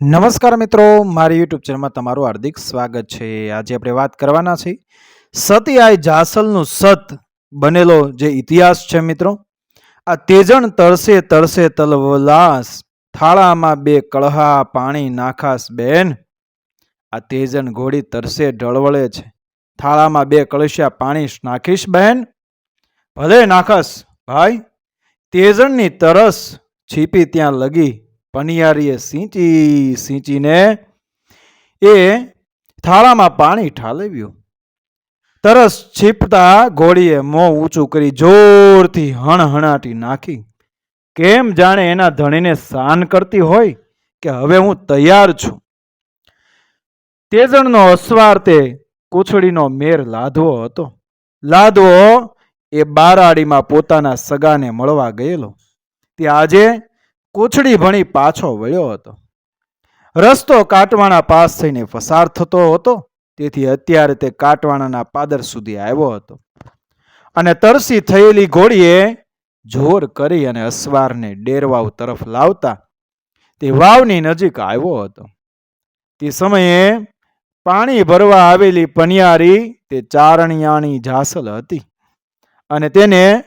નમસ્કાર મિત્રો, મારી યુટ્યુબ ચેનલમાં તમારું હાર્દિક સ્વાગત છે. આજે આપણે વાત કરવાના છે સતિયાય જાસલનું સત બનેલો જે ઇતિહાસ છે મિત્રો, આ તેજણ તરસે તરસે તલવલાસ, થાળામાં બે કળહા, પાણી નાખાસ બેન. આ તેજણ ઘોડી તરસે ઢળવળે છે. થાળામાં બે કળશિયા પાણી નાખીશ બહેન ભલે નાખસ ભાઈ. તેજણની તરસ છીપી ત્યાં લગી પનિયારીએ સિંચી, સિંચીને એ થાળામાં પાણી ઠાલવ્યું. તરસ છીપતા ઘોડીએ મોં ઊંચું કરી જોરથી હણહણાટી નાખી. કેમ જાણે એના ધણીને સાન કરતી હોય કે હવે હું તૈયાર છું. તેજણનો અસવાર તે કૂછડીનો મેર લાધવો હતો. લાધવો એ બારાડીમાં પોતાના સગાને મળવા ગયેલો. તે આજે કોછડી ભણી પાછો વળ્યો હતો. રસ્તો કાટવાણા પાસ થઈને પસાર થતો હતો. તેથી અત્યારે તે કાટવાણાના પાદર સુધી આવ્યો હતો. અને તરસી થયેલી ઘોડીએ જોર કરી અને અસવારને ડેરવાવ તરફ લાવતા તે વાવની નજીક આવ્યો હતો. તે સમયે પાણી ભરવા આવેલી પનિયારી તે ચારણિયાની જાસલ હતી અને તેને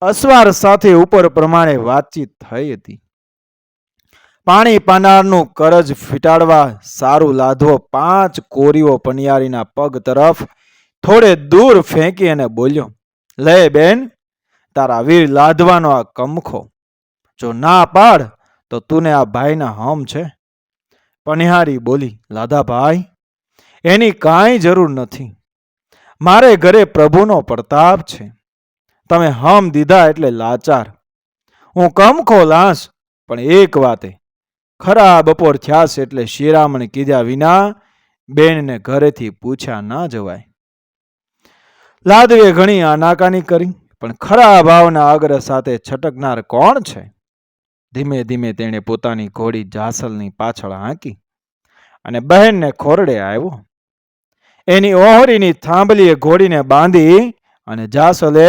અસવાર સાથે ઉપર પ્રમાણે વાતચીત થઈ હતી. પાણી પાનારનું કરજ ફીટાડવા સારું લાધવો પાંચ કોરીઓ પનિયારીના પગ તરફ થોડે દૂર ફેંકી અને બોલ્યો, લે બેન, તારા વીર લાધવાનો આ કમખો. જો ના પાડ, તો તુને આ ભાઈના હમ છે. પનિહારી બોલી, લાધા ભાઈ, એની કાંઈ જરૂર નથી. મારે ઘરે પ્રભુનો પ્રતાપ છે. તમે હમ દીધા એટલે લાચાર. હું કમખો લાશ, પણ એક વાતે ખરા બપોર થયા એટલે શિરામણ કીધા વિના બેનને ઘરેથી પૂછ્યા ના જવાય. લાદવે ઘણી આનાકાની કરી, પણ ખરા ભાવના આગ્રહ સાથે છટકનાર કોણ છે? ધીમે ધીમે તેણે પોતાની ઘોડી જાસલની પાછળ હાંકી અને બહેનને ખોરડે આવ્યો. એની ઓહરીની થાંભલીએ ઘોડીને બાંધી અને જાસલે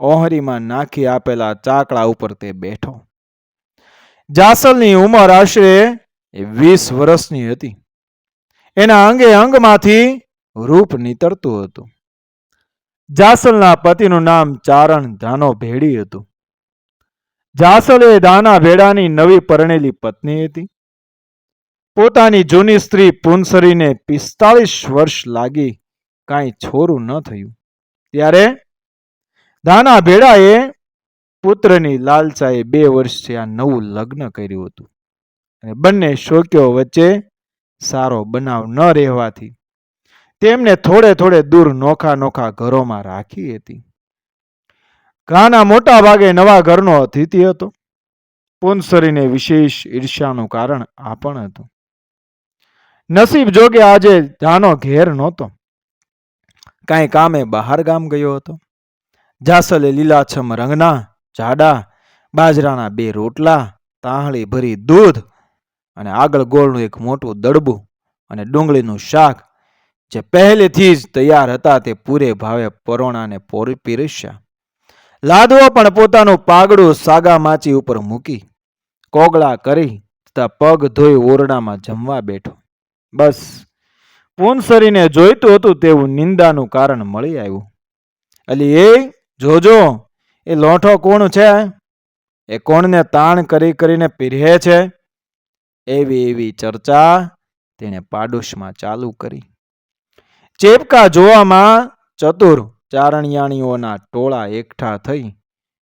ઓહરીમાં નાખી આપેલા ચાકડા ઉપર તે બેઠો. જાસલની ઉંમર આશરે વીસ વર્ષની હતી. એના અંગે અંગમાંથી રૂપ નીતરતું હતું. જાસલના પતિનું નામ ચારણ ધાનો ભેડી હતું. જાસલ એ દાના ભેડાની નવી પરણેલી પત્ની હતી. પોતાની જૂની સ્ત્રી પુનસરીને પિસ્તાળીસ વર્ષ લાગી કાંઈ છોરું ન થયું. ત્યારે દાના ભેડાએ પુત્રની લાલચાએ બે વર્ષથી આ નવું લગ્ન કર્યું હતું. અને બંને શોક્યો વચ્ચે સારો બનાવ ન રહેવાથી તેમને થોડે થોડે દૂર નોખા નોખા ઘરોમાં રાખી હતી. ઘાના મોટા ભાગે નવા ઘરનો અતિથિ હતો. પુનસરીને વિશેષ ઈર્ષ્યાનું કારણ આ પણ હતું. નસીબ જોગે આજે જાનો ઘેર નહોતો. કાંઈ કામે બહાર ગામ ગયો હતો. જાસલે લીલાછમ રંગના જાડા, બાજરાના બે રોટલા, તાહળી ભરી દૂધ અને આગળ ગોળનું એક મોટું દડબું અને ડુંગળીનું શાક, જે પહેલેથી જ તૈયાર હતા તે પૂરે ભાવે પરોણાને પોરી, પીરસ્યા. લાદવો પણ પોતાનું પાગડું સાગા માચી ઉપર મૂકી, કોગળા કરી તથા પગ ધોઈ ઓરડામાં જમવા બેઠો. બસ, પૂનસરીને જોઈતું હતું તેવું નિંદાનું કારણ મળી આવ્યું. અલી, એ, જોજો એ લોઠો કોણ છે? એ કોણને તાણ કરી કરીને પીરહે છે? એવી એવી ચર્ચા તેણે પાડોશમાં ચાલુ કરી. ચેપકા જોવામાં ચતુર ચારણિયાણીઓના ટોળા એકઠા થઈ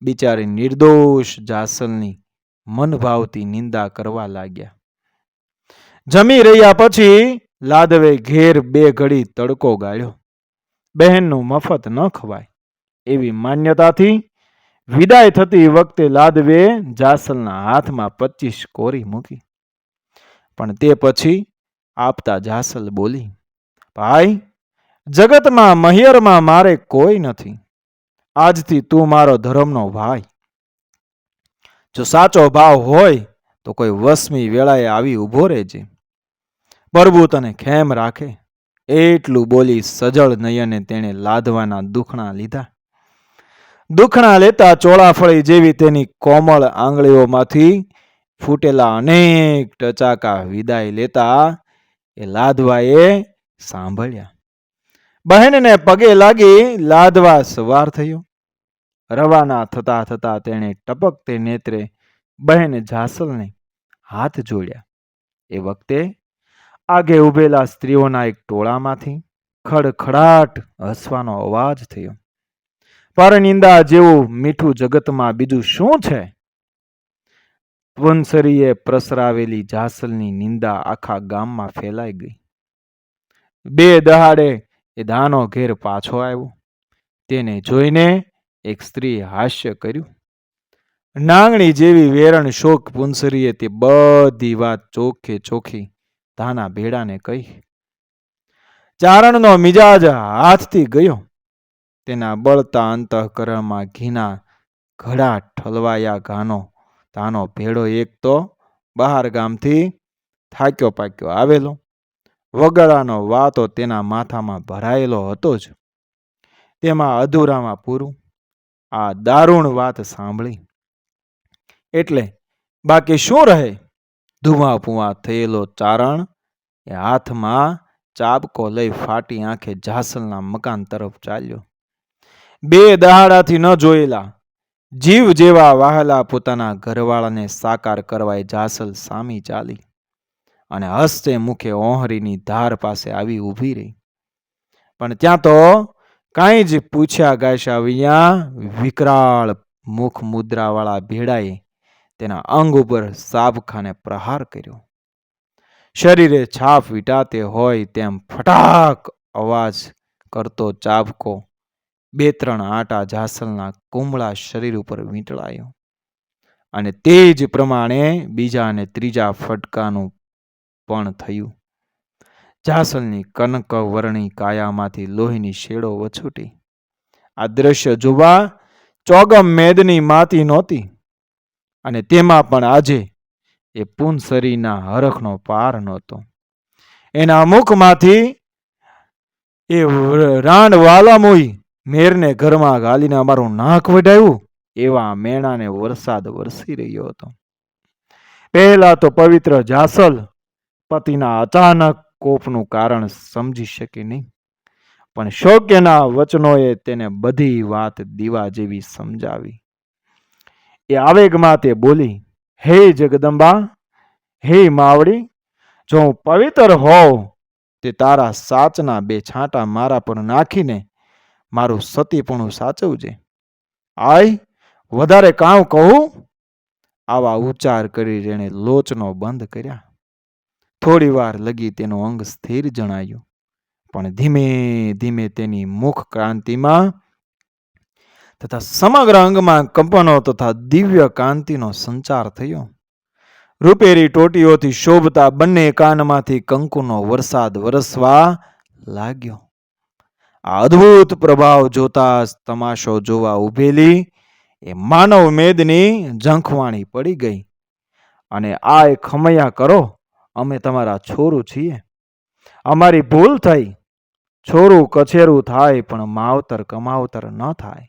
બિચારી નિર્દોષ જાસલની મનભાવતી નિંદા કરવા લાગ્યા. જમી રહ્યા પછી લાદવે ઘેર બે ઘડી તડકો ગાળ્યો. બહેનનું મફત ન ખવાય એવી માન્યતાથી વિદાય થતી વખતે લાદવે જાસલના હાથમાં પચીસ કોરી મૂકી. પણ તે પછી આપતા જાસલ બોલી, ભાઈ, જગતમાં મહિયરમાં મારે કોઈ નથી. આજથી તું મારો ધર્મનો ભાઈ. જો સાચો ભાવ હોય તો કોઈ વસમી વેળાએ આવી ઊભો રહેજે. પ્રભુ તને ખેમ રાખે. એટલું બોલી સજળ નયને તેણે લાદવાના દુખણા લીધા. દુખણા લેતા ચોળાફળી જેવી તેની કોમળ આંગળીઓમાંથી ફૂટેલા અનેક ટચાકા વિદાય લેતા એ લાદવાએ સાંભળ્યા. બહેનને પગે લાગી લાદવા સવાર થયો. રવાના થતા થતા તેણે ટપકતે નેત્રે બહેન જાસલને હાથ જોડ્યા. એ વખતે આગે ઊભેલા સ્ત્રીઓના એક ટોળામાંથી ખડખડાટ હસવાનો અવાજ થયો. પરનિંદા જેવું મીઠું જગતમાં બીજું શું છે? વંસરીએ પ્રસરાવેલી જાસલની નિંદા આખા ગામમાં ફેલાઈ ગઈ. બે દહાડે એ દાનો ઘેર પાછો આવ્યો. તેને જોઈને એક સ્ત્રીએ હાસ્ય કર્યું. નાંગણી જેવી વેરણ શોક પુંસરીએ તે બધી વાત ચોખ્ખે ચોખ્ખી ધાના ભેડાને કહી. ચારણનો મિજાજ હાથથી ગયો. તેના બળતા અંતઃકરણમાં ઘીના ઘડા ઠલવાયા ગાનો. તાનો ભેડો એક તો બહાર ગામથી થાક્યો પાક્યો આવેલો. વગડાનો વાતો તેના માથામાં ભરાયેલો હતો જ. તેમાં અધૂરામાં પૂરું. આ દારૂણ વાત સાંભળી. એટલે બાકી શું રહે? પુઆ થયેલો ચારણ એ હાથમાં ચાબકો લઈ ફાટી આંખે જાસલના મકાન તરફ ચાલ્યો. બે દહાડાથી ન જોયેલા. જીવ જેવા વાહલા પોતાના ઘરવાળાને સાકાર કરવાય જાસલ સામી ચાલી અને હસતે મુખે ઓહરીની ધાર પાસે આવી ઊભી રહી. પણ ત્યાં તો કાંઈ જ પૂછ્યા ગાયશા વિયા વિકરાળ મુખ મુદ્રાવાળા ભેડાએ તેના અંગ ઉપર સાબખાને પ્રહાર કર્યો. શરીરે છાપ વીટાતે હોય તેમ ફટાક અવાજ કરતો ચાબકો બે ત્રણ આટા જાસલના કોમળા શરીર ઉપર વીંટળાયો. અને તે જ પ્રમાણે બીજા અને ત્રીજા ફટકાનું પણ થયું. જાસલની કનકવર્ણી કાયામાંથી લોહીની શેડો વછૂટી. આ દ્રશ્ય જોવા ચોગમ મેદની માતી નહોતી. અને તેમાં પણ આજે એ પુનસરીના હરખનો પાર નહોતો. એના મુખમાંથી એ રાણ વાલામોઈ મેરને ઘરમાં ગાલીને અમારું નાક વઢાવ્યું એવા મેણાને વરસાદ વરસી રહ્યો હતો. પહેલા તો પવિત્ર જાસલ પતિના અચાનક કોપનું કારણ સમજી શકે નહીં. પણ શોક્યના વચનોએ તેને બધી વાત દીવા જેવી સમજાવી. એ આવેગમાં તે બોલી, હે જગદંબા, હે માવડી, જો હું પવિત્ર હોઉં, તે તારા સાચના બે છાંટા મારા પર નાખીને મારું સતીપણું સાચવજે. આય, વધારે કાં કહું? આવા ઉચ્ચાર કરી જેણે લોચનો બંધ કર્યા. થોડી વાર લગી તેનું અંગ સ્થિર જણાયું. પણ ધીમે ધીમે તેની મુખ ક્રાંતિમાં તથા સમગ્ર અંગમાં કંપનો તથા દિવ્ય કાંતિનો સંચાર થયો. રૂપેરી ટોટીઓથી શોભતા બંને કાનમાંથી કંકુનો વરસાદ વરસવા લાગ્યો. આ અદ્ભુત પ્રભાવ જોતા તમાશો જોવા ઉભેલી, એ માનવ મેદની ઝંખવાણી પડી ગઈ. અને આ એ ખમૈયા કરો, અમે તમારા છોરું છીએ. અમારી ભૂલ થઈ. છોરું કછેરું થાય, પણ માવતર કમાવતર ન થાય.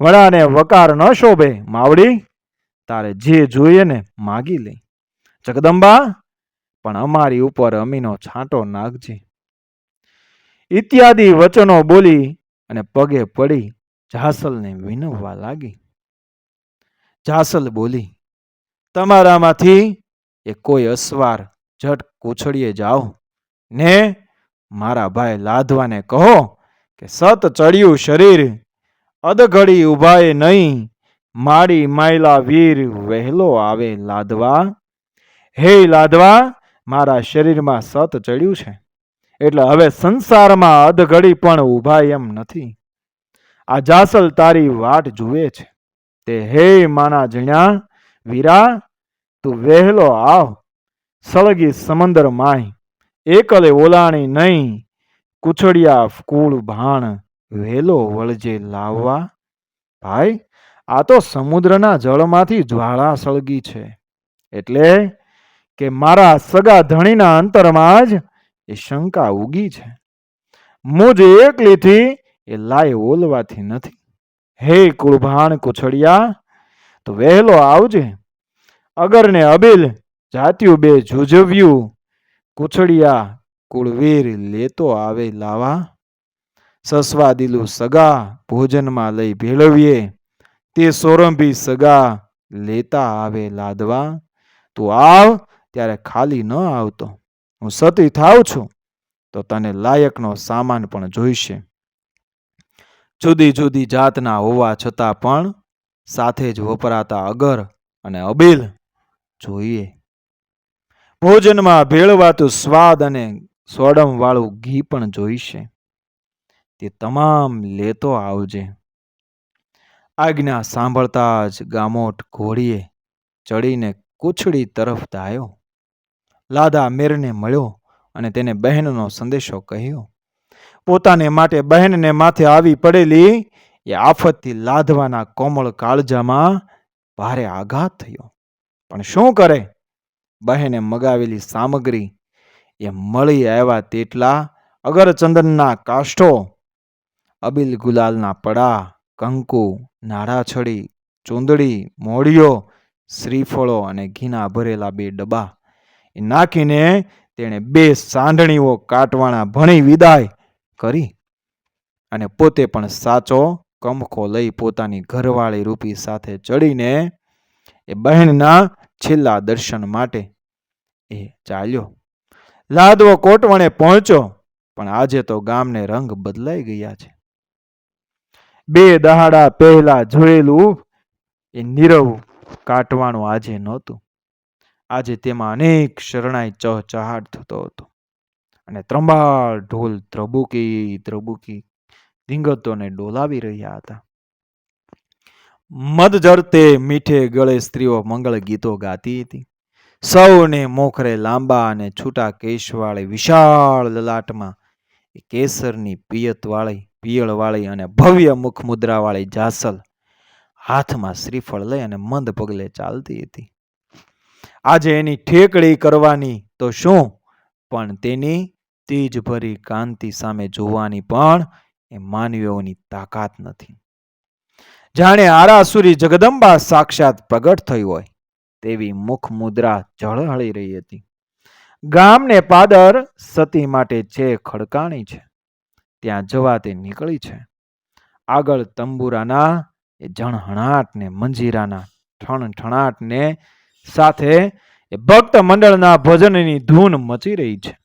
વડાને વકાર ન શોભે, માવડી. તારે જે જોઈએ ને માગી લે. જગદંબા, પણ અમારી ઉપર અમીનો છાંટો નાખજે. ઇત્યાદિ વચનો બોલી અને પગે પડી જાસલને વિનવવા લાગી. જાસલ બોલી, તમારામાંથી એ કોઈ અસવાર ઝટ કૂછડીએ જાઓ. ને મારા ભાઈ લાધવાને કહો કે સત ચડ્યું શરીર, અધઘડી ઉભાએ નહીં. માડી માયલા વીર વહેલો આવે લાદવા હે લાદવા મારા શરીરમાં સત ચડ્યું છે. એટલે હવે સંસારમાં અધઘડી પણ ઊભા એમ નથી. આ જાસલ તારી વાટ જુએ છે. તે હે માના જણ્યા, વીરા, તું વહેલો આવ. સળગી સમંદર માય એકલે ઓલાણી નહીં. કુછડિયા કુળ ભાણ, વહેલો વળજે લાવવા. ભાઈ, આ તો સમુદ્રના જળમાંથી જ્વાળા સળગી છે. એટલે કે મારા સગા ધણીના અંતરમાં જ એ શંકા ઉગી છે. મુજ એકલીથી એ લાય ઓલવાથી નથી. હે કુળભાણ કુછડિયા, તો વહેલો આવજે. અગરને અબિલ જાત્યું બે જુજવ્યું. કુછડિયા કુળવીર લેતો આવે લાવા. સસવા દિલું સગા ભોજનમાં લઈ ભેળવીએ. તે સોરંભી સગા લેતા આવે લાદવા. તું આવ ત્યારે ખાલી ન આવતો. હું સતી થાઉં છું, તો તને લાયકનો સામાન પણ જોઈશે. જુદી જુદી જાતના હોવા છતાં પણ સાથે જ વપરાતા અગર અને અબીલ જોઈએ. ભોજનમાં ભેળવાતું સ્વાદ અને સોડમવાળું ઘી પણ જોઈશે. તે તમામ લેતો આવજે. આજ્ઞા સાંભળતા જ ગામોટ ઘોડીએ ચડીને કુછડી તરફ ધાયો. લાદા મેરને મળ્યો અને તેને બહેનનો સંદેશો કહ્યો, પોતાને માટે બહેનને માથે આવી પડેલી એ આફતથી લાદવાના કોમળ કાળજામાં ભારે આઘાત થયો. પણ શું કરે? બહેને મગાવેલી સામગ્રી એ મળી આવ્યા તેટલા અગરચંદનના કાષ્ઠો, અબિલ ગુલાલના પડા, કંકુ નાળાછડી ચૂંદડી મોડીઓ શ્રીફળો અને ઘીના ભરેલા બે ડબ્બા એ નાખીને તેણે બે સાંઢણીઓ કાટવાણા ભણી વિદાય કરી અને પોતે પણ સાચો કમખો લઈ પોતાની ઘરવાળી રૂપી સાથે ચડીને એ બહેનના છેલ્લા દર્શન માટે એ ચાલ્યો. લાદવો કોટવણે પહોંચ્યો, પણ આજે તો ગામને રંગ બદલાઈ ગયા છે. બે દહાડા પહેલા જોયેલું એ નીરવ કાટવાનું આજે નહોતું. આજે તેમાં અનેક શરણાઈ ચહચહાટ થતો હતો અને ત્રંબાળ ઢોલ ધ્રબુકી ધ્રબુકી ધીંગતોને ડોલાવી રહ્યા હતા. મદ જરતે મીઠે ગળે સ્ત્રીઓ મંગળ ગીતો ગાતી હતી. સૌને મોખરે લાંબા અને છૂટા કેશવાળી વિશાળ લલાટમાં કેસરની પિયતવાળી, પિયળવાળી અને ભવ્ય મુખ મુદ્રાવાળી જાસલ હાથમાં શ્રીફળ લઈ અને મંદ પગલે ચાલતી હતી. આજે એની ઠેકડી કરવાની તો શું? પણ તેની તેજ ભરી કાંતિ સામે જોવાની પણ એ માનવીઓની તાકાત નથી. જાણે આરાસુરી જગદંબા સાક્ષાત પ્રગટ થઈ હોય, તેવી મુખ મુદ્રા ઝળહળી રહી હતી. ગામને પાદર સતી માટે છે ખડકાણી છે, ત્યાં જવા તે નીકળી છે. આગળ તંબુરાના એ જણહણાટ ને મંજીરાના ઠણ ઠણાટ ને સાથે ભક્ત મંડળના ભજનની ધૂન મચી રહી છે.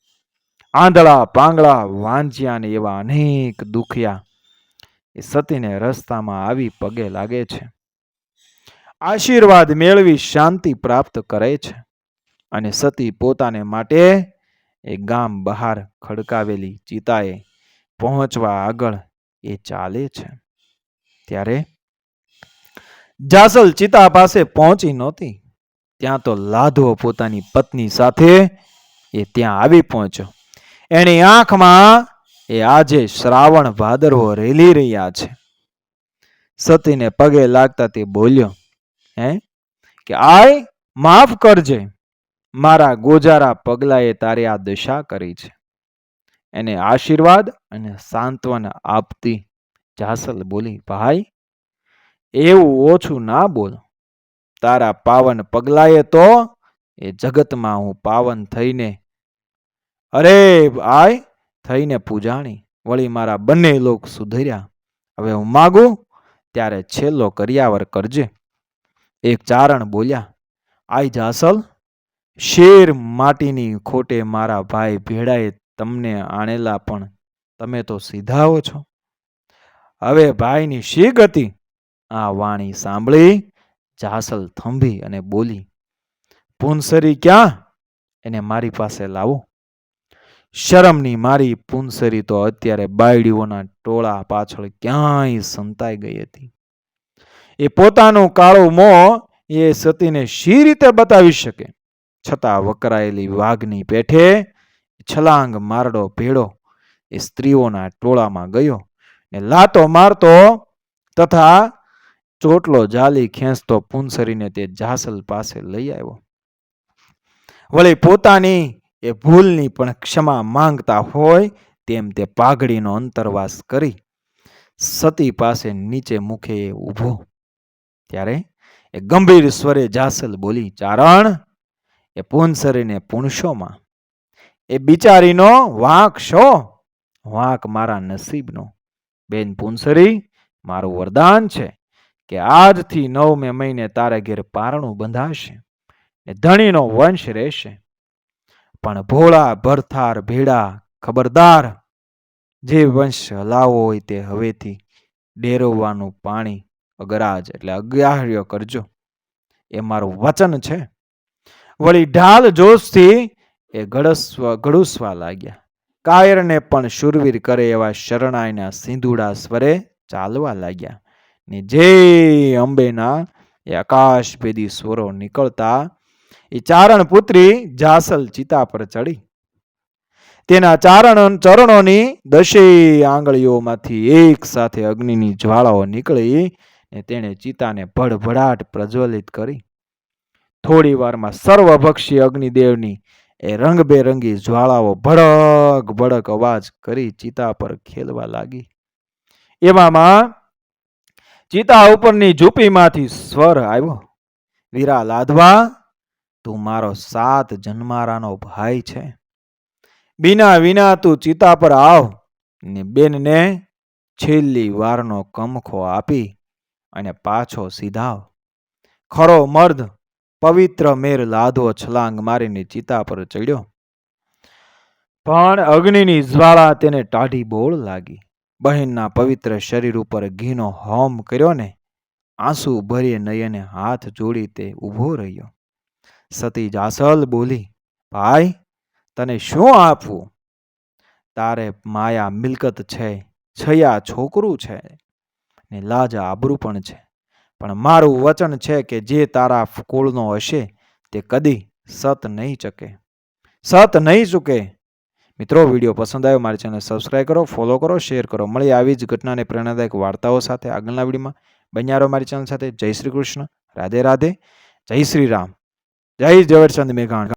આંધળા, પાંગળા, વાંજ્યા ને એવા અનેક દુખિયા એ સતીને રસ્તામાં આવી પગે લાગે છે. આશીર્વાદ મેળવી શાંતિ પ્રાપ્ત કરે છે અને સતી પોતાને માટે એ ગામ બહાર ખડકાવેલી ચિતાએ પહોંચવા આગળ એ ચાલે છે. ત્યારે જાસલ ચિતા પાસે પહોંચી નહોતી. ત્યાં તો લાધો પોતાની પત્ની સાથે એ ત્યાં આવી પહોંચ્યો. એની આંખમાં એ આજે શ્રાવણ ભાદરવો રેલી રહ્યા છે. સતીને પગે લાગતા તે બોલ્યો, હે? કે આય, માફ કરજે. મારા ગોજારા પગલાએ તારે આ દશા કરી છે. એને આશીર્વાદ અને સાંત્વન આપતી જાસલ બોલી, ભાઈ, એવું ઓછું ના બોલ. તારા પાવન પગલાએ તો એ જગતમાં હું પાવન થઈને, અરે આય થઈને પૂજાણી, વળી મારા બંને લોક સુધર્યા. હવે હું માગું, ત્યારે છેલ્લો કર્યાવર કરજે. એક ચારણ બોલ્યા, આઈ જાસલ શેર માટીની ખોટે મારા ભાઈ ભેળાએ તમને આણેલા પણ તમે તો સીધાઓ છો. હવે ભાઈની શી ગતિ? આ વાણી સાંભળી જાસલ થંભી અને બોલી પૂનસરી ક્યાં? એને મારી પાસે લાવો. શરમની મારી પૂનસરી તો અત્યારે બાયડીઓના ટોળા પાછળ ક્યાંય સંતાઈ ગઈ હતી. એ પોતાનું કાળું મોં એ સતીને શી રીતે બતાવી શકે? છતાં વકરાયેલી વાઘની પેઠે છલાંગ મારડો ભેડો એ સ્ત્રીઓના ટોળામાં ગયો ને લાતો મારતો તથા ચોટલો જાલી ખેંચતો પૂંસરીને તે જાસલ પાસે લઈ આવ્યો. વળી પોતાની એ ભૂલની પણ ક્ષમા માંગતા હોય તેમ તે પાઘડીનો અંતરવાસ કરી સતી પાસે નીચે મુખે ઊભો. ત્યારે એ ગંભીર સ્વરે જાસલ બોલી, ચારણ, એ પૂનસરીને પૂણશોમાં એ બિચારીનો વાંક શો? વાંક મારા નસીબનો. બેન પૂનસરી મારું વરદાન છે. કે આજથી નવમે મહિને તારા ઘેર પારણું બંધાશે ને ધણીનો વંશ રહેશે. પણ ભોળા, ભરથાર ભેડા ખબરદાર જે વંશ હલાવો હોય તે હવેથી ડેરવવાનું પાણી, અગરાજ એટલે અગ્રાહ્ય કરજો. એ મારું વચન છે. વળી ઢાલ જોશથી એ ગળસ્વ, ગળુસવા લાગ્યા. કાયરને પણ શુરવીર કરે એવા શરણાઈના સિંધુડા સ્વરે ચાલવા લાગ્યા. ને જે અંબેના એ આકાશભેદી સ્વરો નીકળતા એ ચારણ પુત્રી જાસલ ચિતા પર ચડી. તેના ચારણ ચરણોની દશેય આંગળીઓમાંથી એક સાથે અગ્નિની જ્વાળાઓ નીકળી ને તેણે ચિતાને ભડભડાટ પ્રજ્વલિત કરી. થોડી વારમાં સર્વભક્ષી અગ્નિદેવની એ રંગબેરંગી જ્વાળાઓ ભડક ભડક અવાજ કરી ચિતા પર ખેલવા લાગી. એવામાં ચિતા ઉપરની ઝૂંપીમાંથી સ્વર આવ્યો, વીરા લાધવા, તું મારો સાત જન્મારાનો ભાઈ છે. બીના વિના તું ચિતા પર આવ ને બેનને છેલ્લી વારનો કમખો આપી અને પાછો સીધાવ. ખરો મર્દ, પવિત્ર મેર લાધો છલાંગ મારીને ચિતા પર ચડ્યો. પણ અગ્નિની જ્વાળા તેને ટાઢી બોળ લાગી. બહેનના પવિત્ર શરીર ઉપર ઘીનો હોમ કર્યો ને, આંસુ ભરીએ નયને હાથ જોડી તે ઊભો રહ્યો. સતી જાસલ બોલી, ભાઈ, તને શું આપવું? તારે માયા મિલકત છે, છયા છોકરું છે, ને લાજા આબરૂ પણ છે. પણ મારું વચન છે કે જે તારા કુળનો હશે તે કદી સત નહીં ચકે. સત નહીં ચૂકે. મિત્રો, વીડિયો પસંદ આવ્યો, મારી ચેનલ સબસ્ક્રાઈબ કરો ફોલો કરો શેર કરો. મળી આવી જ ઘટનાને પ્રેરણાદાયક વાર્તાઓ સાથે આગળના વિડીયોમાં. બન્યારો મારી ચેનલ સાથે. જય શ્રી કૃષ્ણ. રાધે રાધે. જય શ્રી રામ. જય ઝવેરચંદ મેઘાણ.